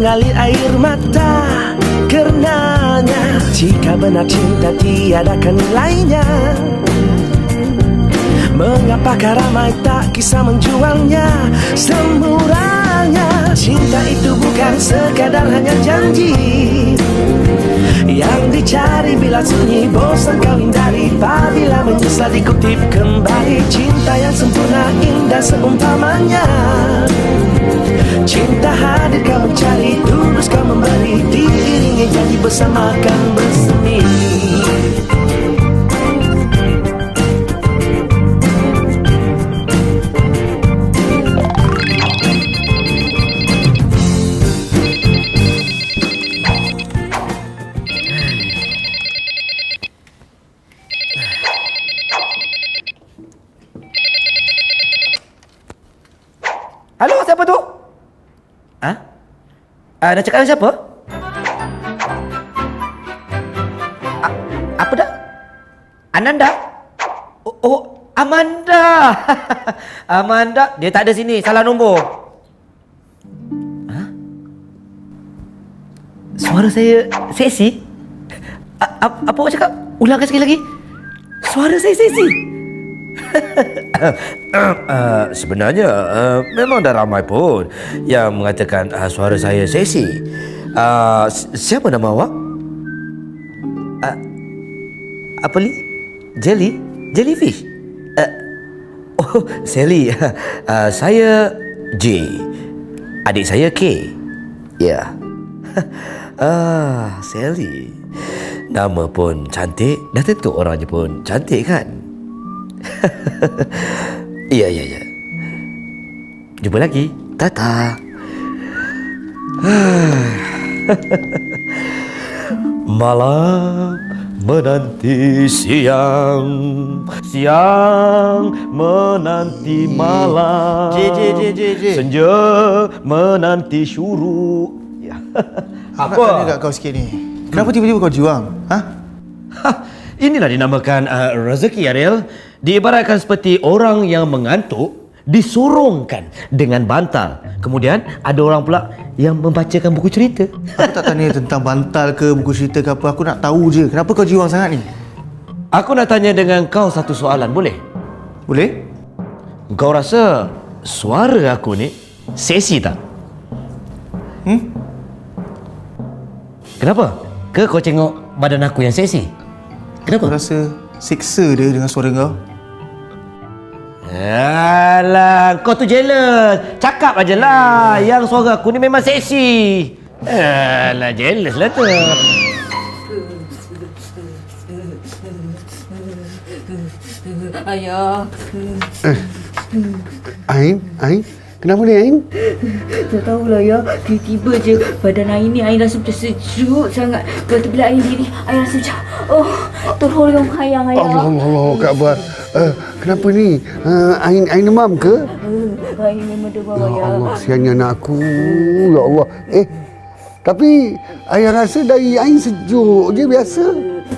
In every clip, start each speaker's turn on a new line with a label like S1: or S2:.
S1: mengalir air mata. Karenanya Jika benar cinta tiadakan nilainya Mengapakah ramai tak kisah menjualnya? Semurahnya Cinta itu bukan sekadar hanya janji Yang dicari bila sunyi. Bosan kau hindari Apabila menyesal dikutip kembali. Cinta yang sempurna indah seumpamanya Cinta hadir kau mencari Tulus kau memberi Diiringi janji bersama akan bersemi
S2: Ah, nak cakap dengan siapa? A- apa dah? Ananda? Oh, oh Amanda. Amanda, dia tak ada sini. Salah nombor. Ha? Suara saya seksi? A- apa awak cakap? Ulangkan sekali lagi. Suara saya seksi. Uh, sebenarnya uh, memang dah ramai pun yang mengatakan uh, suara saya seksi. Uh, siapa nama awak? Uh, apa li? Jelly? Jellyfish? Uh, oh, Sally. Uh, saya J. Adik saya K. Ya. Yeah. ah, Sally. Nama pun cantik. Dah tentu orangnya pun cantik kan? Iya, iya, iya. Jumpa lagi. Tata. Malam menanti siang Siang menanti malam
S3: J, J, J, J.
S2: Senja menanti syuruk ya.
S3: Apa? Nak tanya kat kau sikit ni. Kenapa tiba-tiba kau juang? Ha?
S2: Ha, inilah dinamakan uh, rezeki Ariel. Diibaratkan seperti orang yang mengantuk disorongkan dengan bantal. Kemudian ada orang pula yang membacakan buku cerita.
S3: Aku tak tanya tentang bantal ke buku cerita ke apa. Aku nak tahu je. Kenapa kau juang sangat ni?
S2: Aku nak tanya dengan kau satu soalan, boleh?
S3: Boleh?
S2: Kau rasa suara aku ni seksi tak?
S3: Hmm?
S2: Kenapa? Ke kau tengok badan aku yang seksi?
S3: Kau
S2: Kenapa?
S3: rasa seksa dia dengan suara kau?
S2: Alah, kau tu jealous. Cakap aja lah. Yang suara aku ni memang seksi. Alah, jealous lah tu.
S4: Ayah,
S5: Ain, Ain, kenapa ni Ain?
S4: tak tahulah ya. Tiba-tiba je badan Ain ni Ain rasa macam sejuk sangat. Tu bila Ain diri, Ain rasa macam oh, terhoyong hayang ayah.
S5: Allah Allah Allah Akbar. Uh, kenapa ni? Uh, Ain Ain demam ke?
S4: Uh, Ain memang demam
S5: Ya
S4: ayah.
S5: Allah, siannya anak aku. Ya Allah. Eh, tapi ayah rasa dari Ain sejuk je biasa.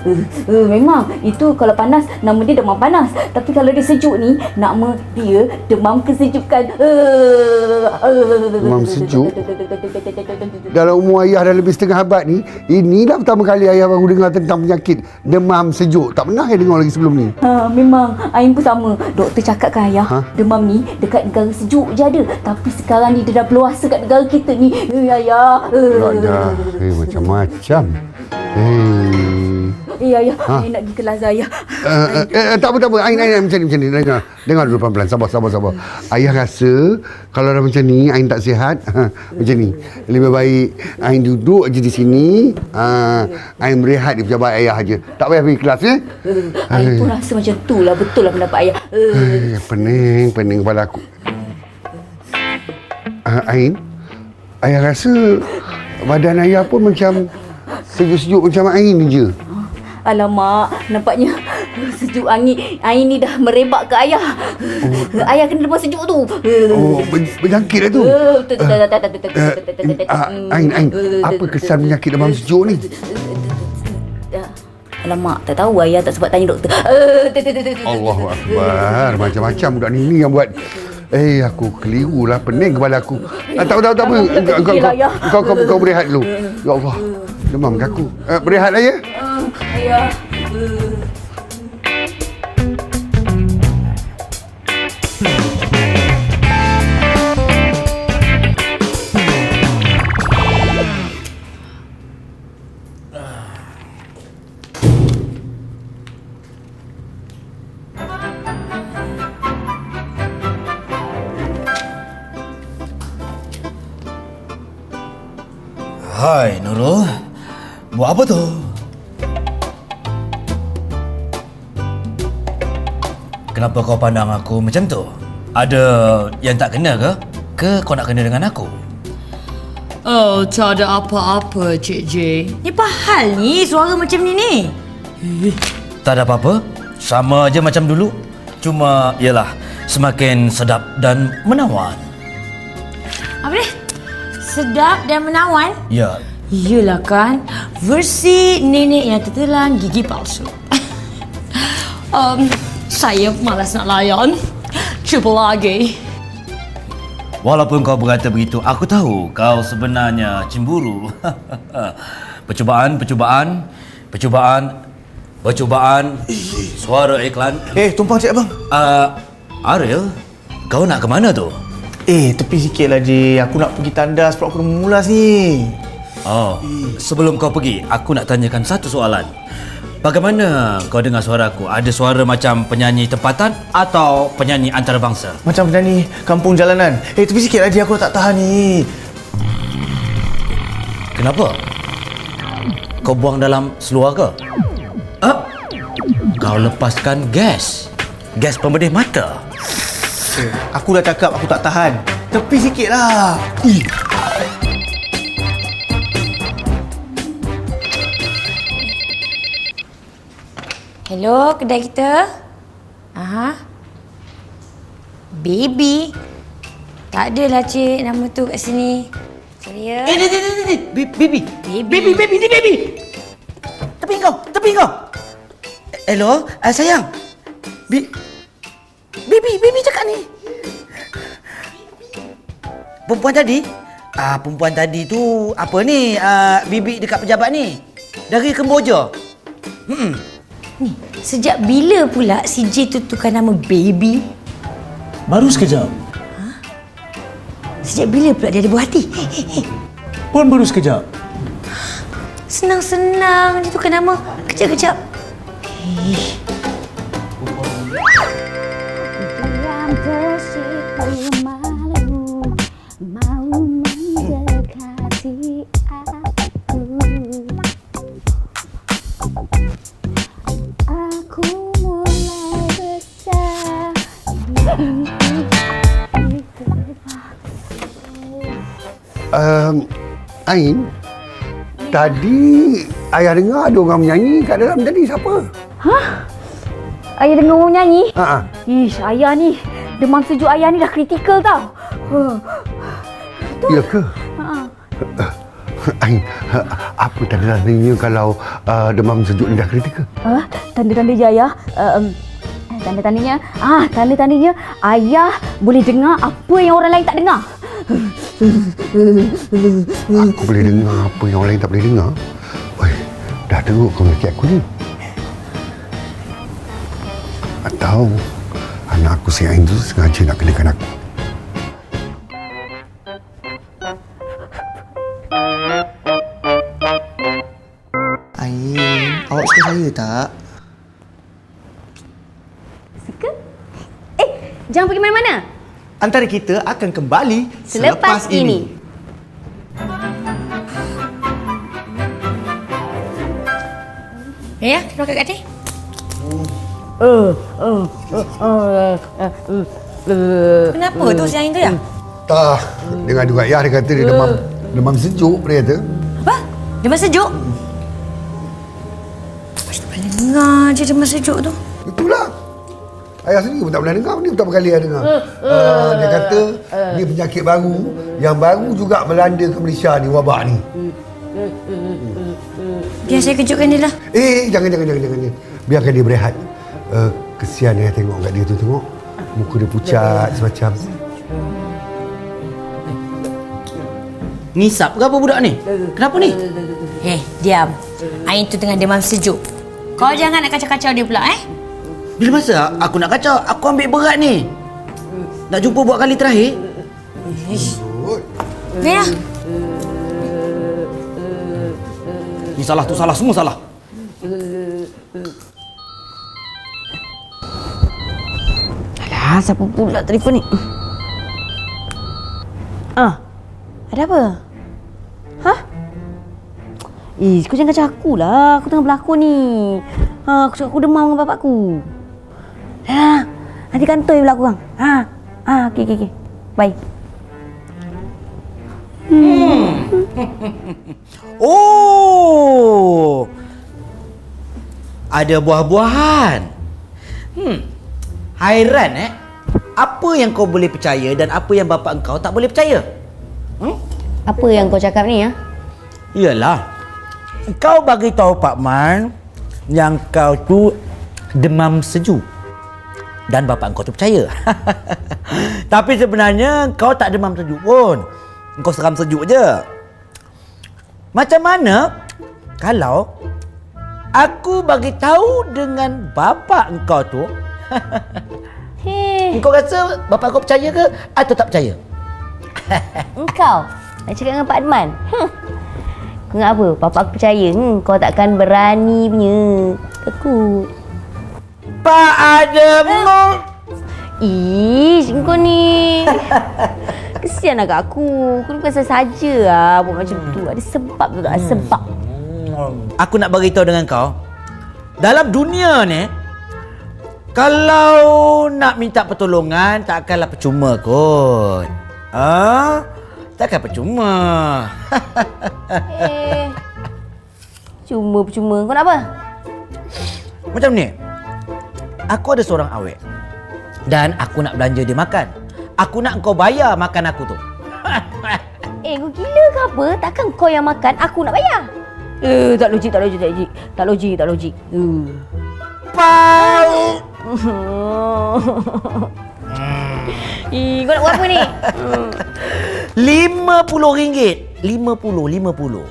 S4: Uh, memang itu kalau panas nama dia demam panas. Tapi kalau dia sejuk ni nama dia demam kesejukan. Uh, uh,
S5: Demam sejuk? Dalam umur ayah dah lebih setengah abad ni, inilah pertama kali ayah baru dengar tentang penyakit demam sejuk. Tak pernah saya dengar lagi sebelum ni.
S4: Ha, memang Ain pun sama Doktor cakap kan ayah
S5: Ha?
S4: Demam ni dekat negara sejuk je ada Tapi sekarang ni dia dah berluasa kat negara kita ni Eh ayah
S5: Tak dah. Eh, macam-macam. Eh.
S4: Eh ayah
S5: Ha?
S4: Ain nak pergi kelas ayah
S5: Uh, uh, uh, tak apa, tak apa. Ain, Ain, Ain, macam ni, macam ni. Dengar, dengar dulu pelan-pelan. Sabar, sabar, sabar. Ayah rasa kalau dah macam ni, Ain tak sihat. macam ni. Lebih baik Ain duduk aja di sini. Uh, Ain berehat di pejabat ayah aja. Tak payah pergi kelas, ya?
S4: Ain pun rasa macam tu lah Betul lah pendapat ayah uh,
S5: Eh, pening, pening kepala aku. Uh, Ain, ayah rasa badan ayah pun macam sejuk-sejuk macam Ain je.
S4: Alamak Nampaknya Sejuk angin Ain ni dah merebak ke ayah Ayah kena demam sejuk tu
S5: Oh, ber- berjangkit lah tu.
S4: Eh, betul, betul.
S5: Ain, Ain, apa kesan penyakit demam sejuk ni?
S4: Alamak, tak tahu ayah tak sebab tanya doktor. Eh, tu, tu, tu, tu, tu, tu, tu,
S5: Allahu
S4: tu.
S5: Akbar. Macam-macam budak ni, ni yang buat Eh, aku keliru lah. Pening kepala aku. Ah, tak apa, tak apa. tak apa. Kau, kau,
S4: lah, ya.
S5: kau, kau, kau, berehat dulu. Ya Allah. Demam kaku. Uh, berehat lah ya.
S4: Ayah.
S2: Hai Nurul. Buat apa tu? Kenapa kau pandang aku macam tu? Ada yang tak kena ke? Ke kau nak kena dengan aku?
S6: Oh, tak ada apa-apa, Cik J. Ni apa hal ni suara macam ni ni?
S2: Tak ada apa-apa. Sama aja macam dulu. Cuma, ialah semakin sedap dan menawan.
S6: Apa ni? Sedap dan menawan?
S2: Ya,
S6: Iyalah kan, versi nenek yang tertelan gigi palsu. um, saya malas nak layan. Cuba lagi.
S2: Walaupun kau berkata begitu, aku tahu kau sebenarnya cemburu. percubaan, percubaan, percubaan, percubaan, suara iklan.
S3: Eh, tumpang cik abang.
S2: Uh, Ariel, kau nak ke mana tu?
S3: Eh, tepi sikit lah J. Aku nak pergi tandas sebab aku dah memulas ni.
S2: Oh, sebelum kau pergi, aku nak tanyakan satu soalan. Bagaimana kau dengar suara aku? Ada suara macam penyanyi tempatan atau penyanyi antarabangsa?
S3: Macam penyanyi kampung jalanan. Eh, tepi sikit J. Aku tak tahan ni.
S2: Kenapa? Kau buang dalam seluar ke? Ah? Kau lepaskan gas. Gas pembedih mata.
S3: Eh, aku dah cakap aku tak tahan. Tepi sikit lah. Ih.
S6: Hello, kedai kita. Aha. Baby. Tak adalah cik nama tu kat sini. Sorry ya.
S2: Eh, ni, ni, ni, ni, Bibi.
S6: Baby.
S2: Bibi, baby, ni baby. Tepi kau, tepi kau. Hello, uh, sayang. Bi Bibi, Bibi cakap ni. Perempuan tadi? Ah, perempuan tadi tu apa ni? Ah, bibi dekat pejabat ni. Dari Kemboja.
S6: Ni, sejak bila pula si J tuturkan nama Baby?
S7: Baru sekejap.
S6: Sejak bila pula dia ada buah hati?
S7: Pun baru sekejap.
S6: Senang-senang dia tukar nama. Kejap-kejap.
S4: Yang tersipu
S5: Ain, tadi ayah dengar ada orang menyanyi kat dalam tadi siapa?
S4: Ayah dengar orang nyanyi
S5: Ha ah.
S4: Ish, ayah ni Demam sejuk ayah ni dah kritikal tau huh.
S5: Ya ke? Ain, apa tanda-tandanya kalau uh, demam sejuk ni dah kritikal?
S4: Ah, tanda-tanda je ayah. Uh, um, tanda-tandanya, ah, tanda-tandanya ayah boleh dengar apa yang orang lain tak dengar.
S5: Aku boleh dengar apa yang orang lain tak boleh dengar. Oi, dah teruk kau mengakit aku ni. Atau anak aku si Ain tu sengaja nak kenakan aku.
S3: Ain, awak suka saya tak?
S4: Suka? Eh, jangan pergi mana-mana.
S3: Antara kita akan kembali
S4: Selepas ini.
S6: Ya, keluar kat katil. Kenapa tu si Ain tu ya?
S5: Tak, dengar juga ya dia kata dia demam demam sejuk dia kata.
S6: Apa? Demam sejuk? Tak pernah dengar je demam sejuk tu.
S5: Itulah. Ayah sendiri pun tak pernah dengar. Ni pertama kali ayah dengar. Uh, uh, uh, dia kata, eh. uh, ni penyakit baru. Uh, yang baru juga melanda ke Malaysia ni, wabak ni.
S6: Biar saya kejutkan dia lah.
S5: Eh, jangan, jangan, jangan. jangan. Biarkan dia berehat. Uh, kesian ayah tengok kat dia tu, tengok. Muka dia pucat semacam.
S2: Ngisap ke apa budak ni? Kenapa ni?
S8: Eh, diam. Ain tu tengah demam sejuk. Kau jangan nak kacau-kacau dia pula, eh?
S2: Bila masa aku nak kacau? Aku ambil berat ni. Nak jumpa buat kali terakhir?
S8: Lah.
S2: Ni salah tu salah, semua salah.
S8: Alah, siapa pula telefon ni? Ah, ada apa? Hah? Eh, kau jangan kacau aku lah. Aku tengah berlakon ni. Ha, aku cakap aku demam dengan bapak aku. Ha, nanti kantor yang berlaku bang. Ha, ha, okey, okey, okey. Bye.
S2: Oh. Ada buah-buahan. Hmm. Hairan eh. Apa yang kau boleh percaya dan apa yang bapa engkau tak boleh percaya? Hmm?
S8: Apa yang kau cakap ni, ha?
S2: Iyalah. Kau bagi tahu Pak Man yang kau tu demam sejuk. Dan bapa engkau tu percaya. Tapi sebenarnya kau tak demam sejuk pun. Kau seram sejuk je. Macam mana kalau aku bagi tahu dengan bapa engkau tu
S8: Hei,
S2: Engkau rasa bapa kau percaya ke atau tak percaya?
S8: engkau nak cakap dengan Pak Adman. Hmm. Kau ingat apa? Papa aku percaya. Hmm, kau takkan berani punya. Takut.
S2: Pak Adem.
S8: Ish, kau ni. Kesian agak aku. Kau ni bukan saja lah buat macam tu. Ada sebab tu tak? Ada sebab.
S2: Aku nak bagi tahu dengan kau. Dalam dunia ni kalau nak minta pertolongan takkanlah percuma kot. Ah, takkan percuma.
S8: Eh. Cuma percuma. Kau nak apa?
S2: Macam ni. Aku ada seorang awet. Dan aku nak belanja dia makan. Aku nak kau bayar makan aku tu.
S8: Eh, kau gila ke apa? Takkan kau yang makan, aku nak bayar. Eh, tak logik, tak logik, tak logik. Tak logik, tak logik. Uh.
S2: Pau.
S8: Ih, kau nak buat apa ni?
S2: Lima puluh ringgit. Lima puluh, lima puluh.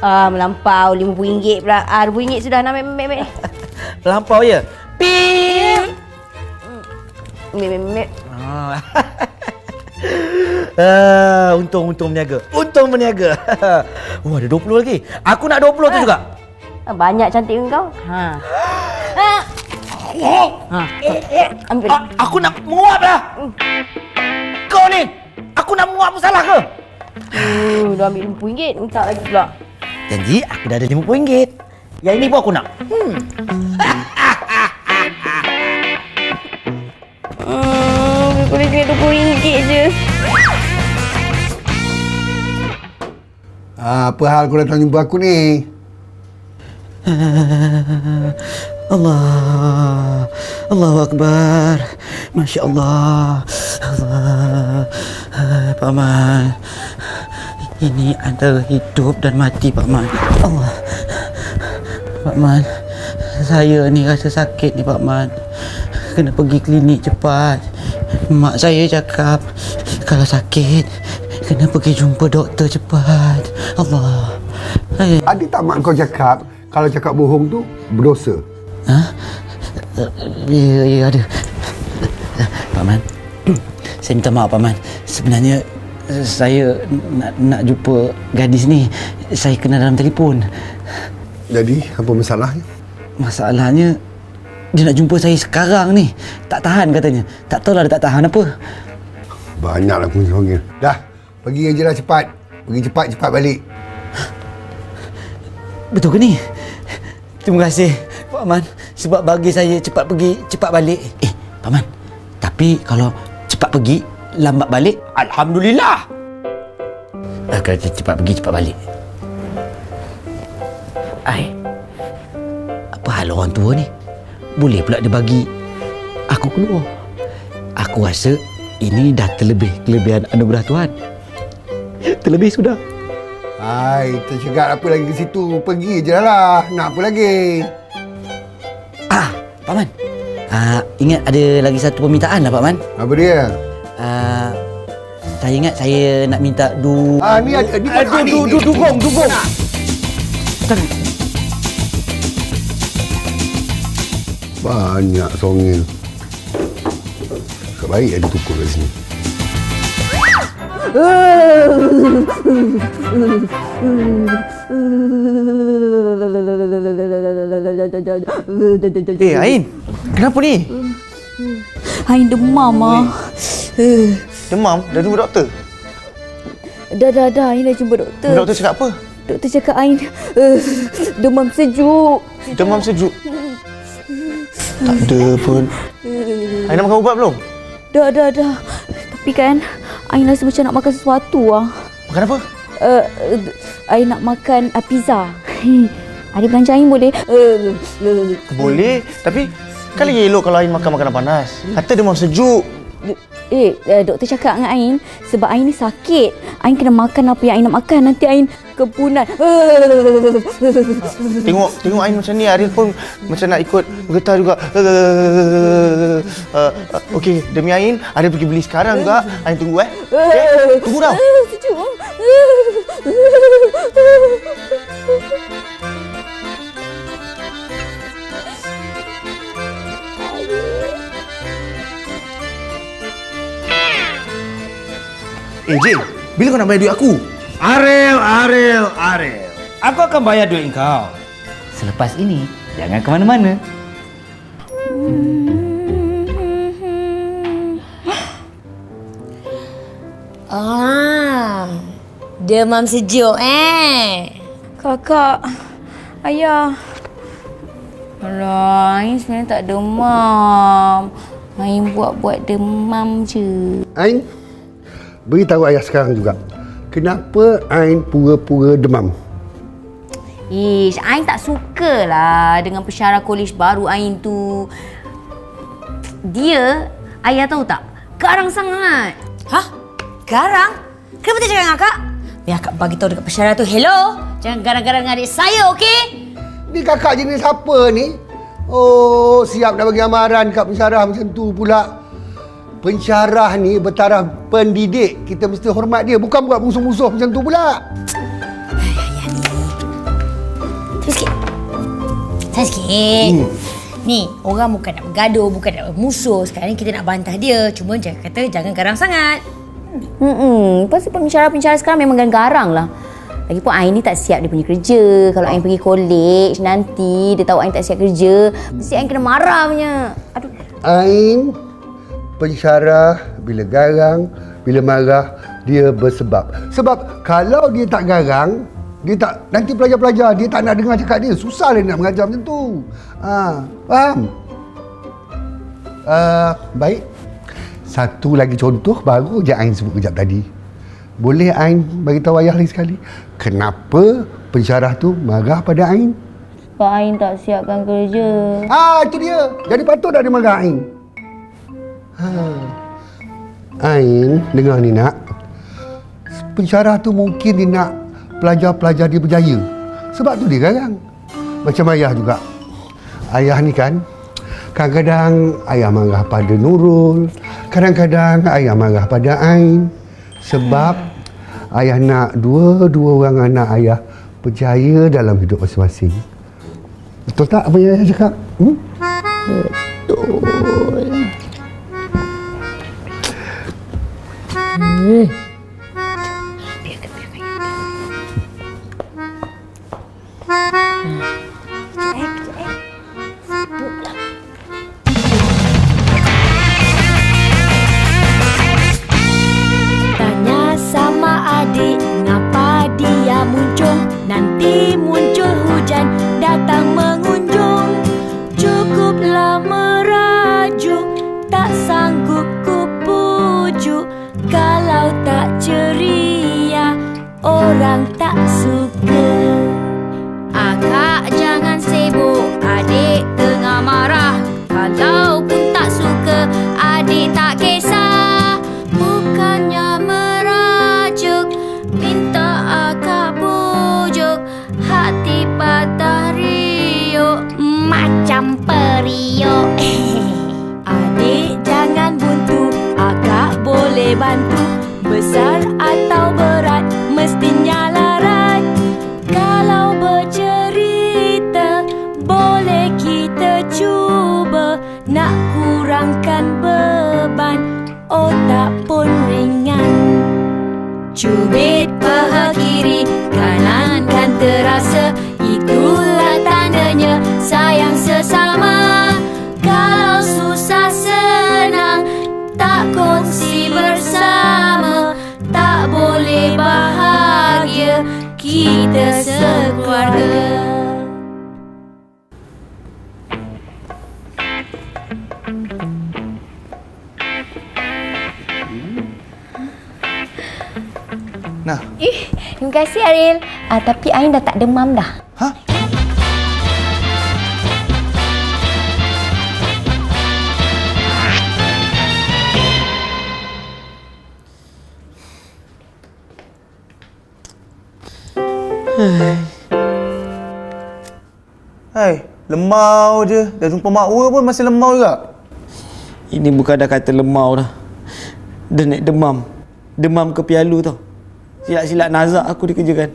S8: Ah, melampau RM50 pula. Ah, RM20 sudah nak ambil, ambil, ambil.
S2: Lampau ya? Pim.
S8: Ambil, ambil, ambil.
S2: Ah. ah, untung untung berniaga. Untung berniaga. Wah, ada 20 lagi. Aku nak 20 tu juga.
S8: Ah, Banyak cantik kau. Ha. Ha. Ha. Ambil.
S2: Ah, aku nak menguap lah. Kau ni, aku nak menguap pun salah ke?
S8: Uh, dah ambil RM50. Minta lagi pula.
S2: Janji aku dah ada RM50. Yang ini pun aku nak. Hmm.
S8: Kena RM20 je.
S5: Ah, apa hal kau datang jumpa aku ni?
S2: Allah. Allahu Akbar. Masya Allah. Allah Ah, Pak Man Ini antara hidup dan mati Pak Man Allah. Pak Man Saya ni rasa sakit ni Pak Man Kena pergi klinik cepat Mak saya cakap Kalau sakit Kena pergi jumpa doktor cepat Allah Eh,
S5: Ada tak mak kau cakap kalau cakap bohong tu berdosa?
S2: Ha? Ya, ya ada. Pak Man, saya minta maaf Pak Man. Sebenarnya eh, saya nak, nak jumpa gadis ni. Saya kena dalam telefon.
S5: Jadi apa masalahnya?
S2: Masalahnya dia nak jumpa saya sekarang ni. Tak tahan katanya. Tak tahulah dia tak tahan apa.
S5: Banyaklah panggil. Dah, pergi aja lah cepat. Pergi cepat cepat balik.
S2: Betul ke ni? Terima kasih Pak Man sebab bagi saya cepat pergi, cepat balik. Eh, Pak Man. Tapi kalau cepat pergi, lambat balik, alhamdulillah. Akan cepat pergi, cepat balik. Ai. Apa hal orang tua ni? Boleh pula dia bagi aku keluar. Aku rasa ini dah terlebih kelebihan anugerah Tuhan. Terlebih sudah.
S5: Hai, tercegat apa lagi ke situ? Pergi je lah. Nak apa lagi?
S2: Ah, Pak Man. Ah, ingat ada lagi satu permintaan lah Pak Man.
S5: Apa dia?
S2: Ah, Saya ingat saya nak minta du...
S5: Ah ni ada ni
S3: Eh, du, du, du, dugong, dugong.
S5: Banyak songil. Tak baik ada tukul kat sini.
S3: Eh, Ain. Kenapa ni?
S4: Ain demam ah. Eh,
S3: Demam? Dah jumpa doktor?
S4: Dah dah dah Ain dah jumpa doktor.
S3: Doktor cakap apa?
S4: Doktor cakap Ain uh, demam sejuk.
S3: Demam sejuk. Tak ada pun. Ain nak makan ubat belum?
S4: Dah dah dah. Tapi kan Ain rasa macam nak makan sesuatu ah.
S3: Makan apa?
S4: Uh, Ain nak makan uh, pizza. Adik belanja Ain boleh? Uh,
S3: Boleh. Tapi kan lagi elok kalau Ain makan makanan panas. Kata demam sejuk.
S4: Eh, uh, doktor cakap dengan Ain sebab Ain ni sakit. Ain kena makan apa yang Ain nak makan. Nanti Ain kepunan.
S3: Tengok tengok Ain macam ni Ariel pun macam nak ikut bergetar juga. Uh, uh, Okey, demi Ain, Ariel pergi beli sekarang juga. Ain tunggu eh. Okay? Tunggu tau.
S4: sejuk.
S3: Eh, Jin. Bila kau nak bayar duit aku?
S9: Ariel, Ariel, Ariel. Aku akan bayar duit kau. Selepas ini, jangan ke mana-mana.
S6: Ah, demam sejuk eh.
S4: Kakak, ayah. Alah, Ain sebenarnya tak demam. Ain buat-buat demam je.
S5: Ain, beritahu ayah sekarang juga. Kenapa Ain pura-pura demam?
S4: Ish, Ain tak sukalah dengan pensyarah kolej baru Ain tu. Dia, ayah tahu tak, garang sangat.
S6: Hah? Garang? Kenapa tak cakap dengan akak? Biar akak bagi tahu dekat pensyarah tu, hello, jangan garang-garang dengan adik saya, okey?
S5: Ni kakak jenis apa ni? Oh, siap dah bagi amaran kat pensyarah macam tu pula. Pensyarah ni bertaraf pendidik. Kita mesti hormat dia. Bukan buat musuh-musuh macam tu pula.
S6: Terus sikit. Saya sikit. Hmm. Ni, orang bukan nak bergaduh, bukan nak bermusuh. Sekarang ni kita nak bantah dia. Cuma jangan kata jangan garang sangat.
S4: Hmm, pasal pensyarah-pensyarah sekarang memang garang lah. Lagipun Ain ni tak siap dia punya kerja. Kalau Ain pergi kolej nanti dia tahu Ain tak siap kerja, mesti Ain kena marah punya. Aduh.
S5: Ain, pensyarah bila garang, bila marah, dia bersebab. Sebab kalau dia tak garang, dia tak nanti pelajar-pelajar dia tak nak dengar cakap dia. Susah dia nak mengajar macam tu. Ha, faham? Uh, baik. Satu lagi contoh baru je Ain sebut kejap tadi. Boleh Ain bagi tahu ayah lagi sekali. Kenapa pensyarah tu marah pada Ain?
S4: Sebab Ain tak siapkan kerja.
S5: Ah, itu dia. Jadi patut dah dia marah Ain. Ha. Ain, dengar ni nak. Pensyarah tu mungkin dia nak pelajar-pelajar dia berjaya. Sebab tu dia garang. Macam ayah juga. Ayah ni kan, kadang-kadang ayah marah pada Nurul. Kadang-kadang ayah marah pada Ain. Sebab ayah nak dua-dua orang anak ayah berjaya dalam hidup masing-masing. Betul tak apa yang ayah cakap? Hmm?
S10: Tanya Kita sekeluarga
S3: Nah,
S4: Ih, terima kasih Aril. Ah, tapi Ain dah tak demam dah.
S3: Hai, lemau je. Dah jumpa makwa pun masih lemau juga.
S2: Ini bukan dah kata lemau dah. Dia naik demam. Demam ke pialu tau. Silap-silap nazak aku dikerjakan.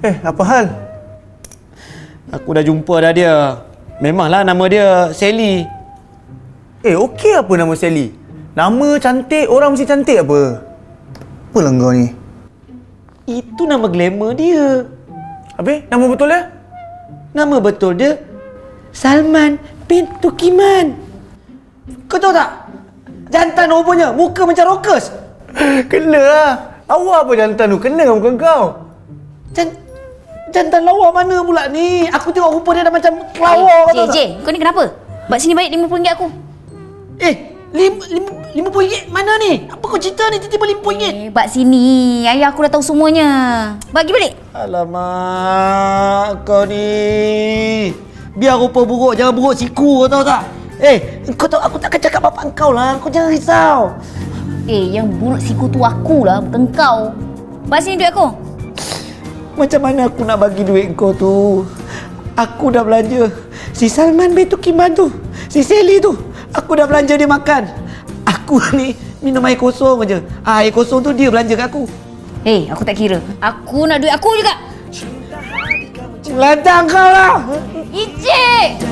S3: Eh, apa hal?
S2: Aku dah jumpa dah dia. Memanglah nama dia Sally.
S3: Eh, okey apa nama Sally? Nama cantik, orang mesti cantik apa? Apa kau ni?
S2: Itu nama glamour dia.
S3: Habis, nama betul dia?
S2: Nama betul dia Salman bin Tukiman. Kau tahu tak? Jantan rupanya, muka macam rockers.
S3: Kena lah. Awak apa jantan tu? Kena dengan muka kau.
S2: Jan jantan lawa mana pula ni? Aku tengok rupa dia dah macam lawa kau
S4: J,
S2: tahu
S4: J,
S2: tak?
S4: kau ni kenapa? Buat sini balik RM50 aku.
S2: Eh, lim, lim, lima puluh ringgit mana ni? Apa kau cerita ni tiba-tiba lima puluh ringgit?
S4: Eh, buat sini. Ayah aku dah tahu semuanya. Bagi balik.
S2: Alamak, kau ni. Biar rupa buruk, jangan buruk siku kau tahu tak? Eh, kau tahu aku takkan cakap bapak kau lah. Kau jangan risau.
S4: Eh, yang buruk siku tu aku lah, bukan kau. Buat sini duit aku.
S2: Macam mana aku nak bagi duit kau tu? Aku dah belanja. Si Salman bin Tukiman tu. Si Sally tu. Aku dah belanja dia makan. Aku ni minum air kosong aja. Ah, air kosong tu dia belanja kat aku.
S4: Eh, aku tak kira. Aku nak duit aku juga.
S2: Lantang kau lah.
S1: Jadi
S4: Ijik!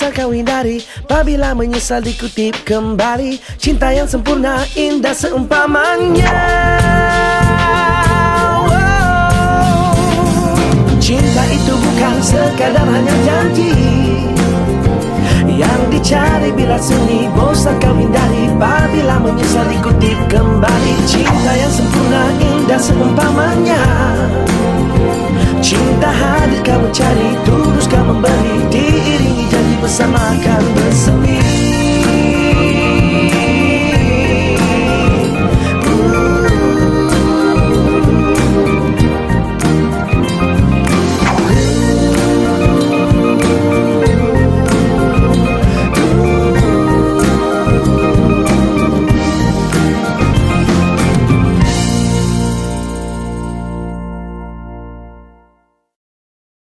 S1: Sunyi bosan kau hindari Apabila menyesal dikutip kembali Cinta yang sempurna indah seumpamanya. Cinta itu bukan sekadar hanya janji dicari. Bila sunyi Bosan kau hindari. Bila menyesal dikutip kembali. Cinta yang sempurna indah seumpamanya. Cinta hadir kau cari Tulus kau memberi. Diiringi janji bersama kan bersemi bersemi.